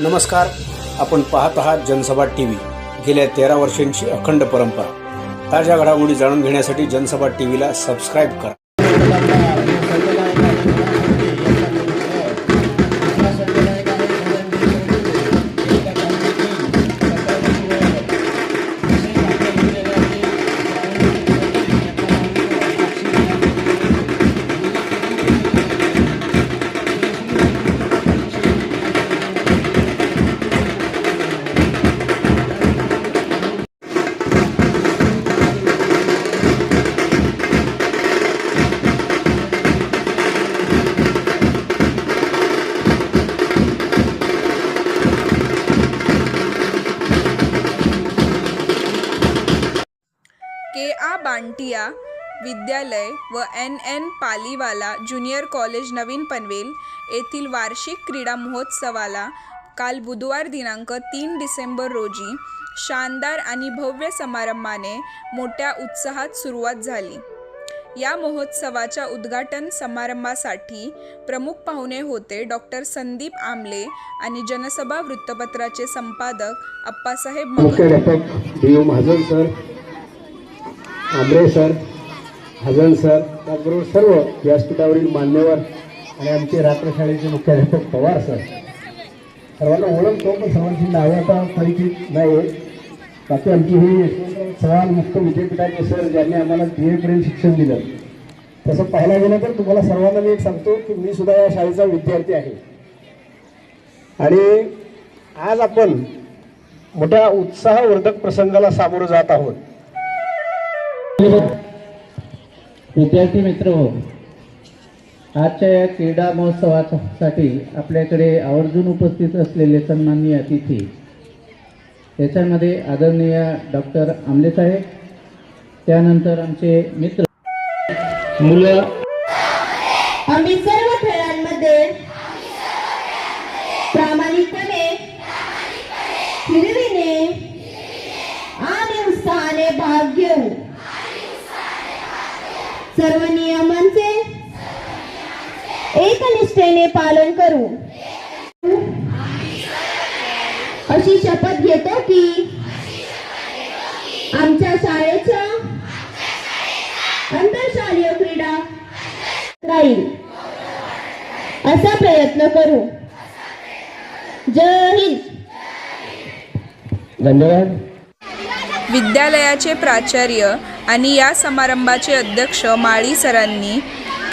नमस्कार. आपण पाहत आहात जनसभा टी व्ही गेल्या तेरा वर्षांची अखंड परंपरा. ताज्या घडामोडी जाणून घेण्यासाठी जनसभा टी व्हीला सबस्क्राईब करा. बांटिया विद्यालय व N N Paliwala junior college Navin Panvel येथील वार्षिक क्रीडा महोत्सवाला काल बुधवार दिनांक तीन डिसेंबर रोजी शानदार आणि भव्य समारंभाने मोठ्या उत्साहात सुरुवात झाली. या महोत्सवाच्या उद्घाटन समारंभासाठी प्रमुख पाहुणे होते डॉक्टर संदीप आमले आणि जनसभा वृत्तपत्राचे संपादक Appasaheb Mahajan sir. Ambre sir Hajan sir त्याचबरोबर सर्व व्यासपीठावरील मान्यवर आणि आमचे रात्रशाळेचे मुख्याध्यापक पवार सर. सर्वांना ओळखतो पण सर्वांची नावं आता परिचित नाही आहेत बाकी आमची ही यशवंतराव चव्हाण मुक्त विद्यापीठाचे सर ज्यांनी आम्हाला बी एपर्यंत शिक्षण दिलं. तसं पाहायला गेलं तर तुम्हाला सर्वांना मी एक सांगतो की मी सुद्धा या शाळेचा विद्यार्थी आहे. आणि आज आपण मोठ्या उत्साहवर्धक प्रसंगाला सामोरं जात आहोत. विद्यार्थी मित्र हो आजच्या या क्रीडा महोत्सवासाठी आपल्याकडे आवर्जून उपस्थित असलेले सन्माननीय अतिथी त्याच्यामध्ये आदरणीय डॉक्टर आमले साहेब त्यानंतर आमचे मित्र मुलं. आम्ही सर्व खेळांमध्ये प्रामाणिकपणे हिरवीने आणि उत्साहाने भाग घेऊ. सर्व नियमांचे एकनिष्ठेने पालन करू. अशी शपथ घेतो की आमच्या शाळेच्या आंतरशालेय क्रीडा राहील. असा प्रयत्न करू. जय हिंद. धन्यवाद. विद्यालयाचे प्राचार्य आणि या समारंभाचे अध्यक्ष माळी सरांनी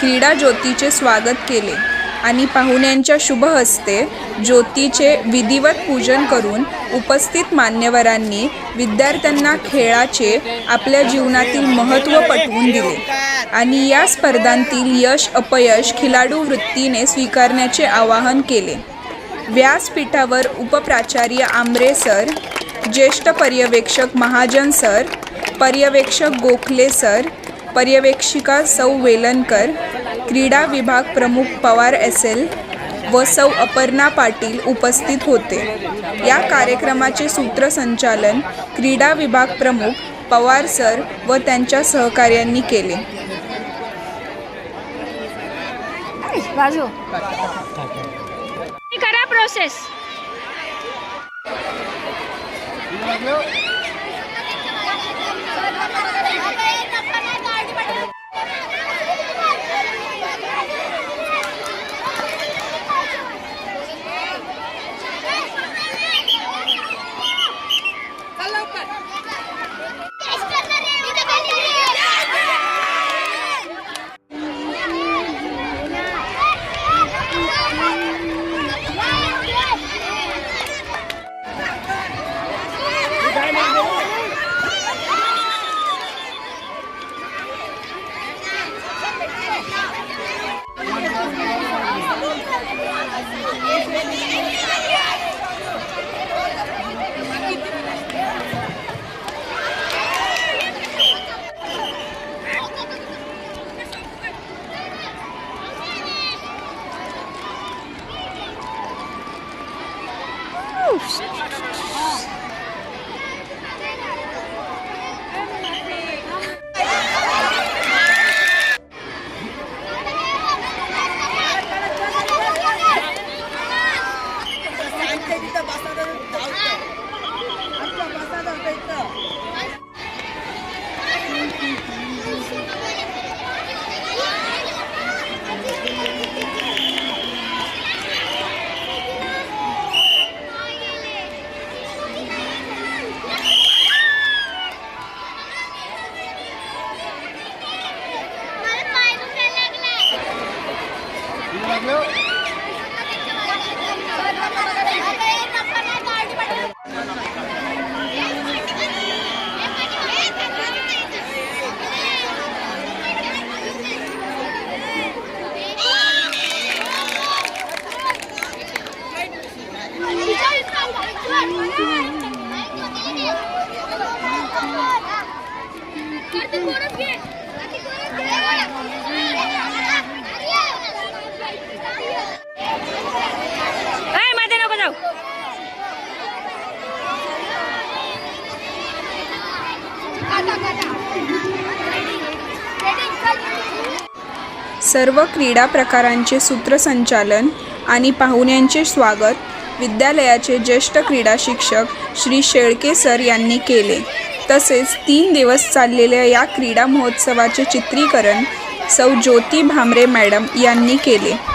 क्रीडा ज्योतीचे स्वागत केले आणि पाहुण्यांच्या शुभ हस्ते ज्योतीचे विधिवत पूजन करून उपस्थित मान्यवरांनी विद्यार्थ्यांना खेळाचे आपल्या जीवनातील महत्त्व पटवून दिले. आणि या स्पर्धांतील यश अपयश खिलाडू वृत्तीने स्वीकारण्याचे आवाहन केले. व्यासपीठावर उपप्राचार्य आमरे सर ज्येष्ठ पर्यवेक्षक महाजन सर पर्यवेक्षक गोखले सर पर्यवेक्षिका सौ वेलनकर क्रीडा विभाग प्रमुख पवार एस एल व सौ अपर्णा पाटील उपस्थित होते. या कार्यक्रमाचे सूत्रसंचालन क्रीडा विभाग प्रमुख पवार सर व त्यांच्या सहकार्यांनी केले. करा प्रोसेस Ooh. सर्व क्रीडा प्रकारांचे सूत्रसंचालन आणि पाहुण्यांचे स्वागत विद्यालयाचे ज्येष्ठ क्रीडा शिक्षक श्री शेळके सर यांनी केले. तसेच तीन दिवस चाललेल्या या क्रीडा महोत्सवाचे चित्रीकरण सौ ज्योती भामरे मॅडम यांनी केले.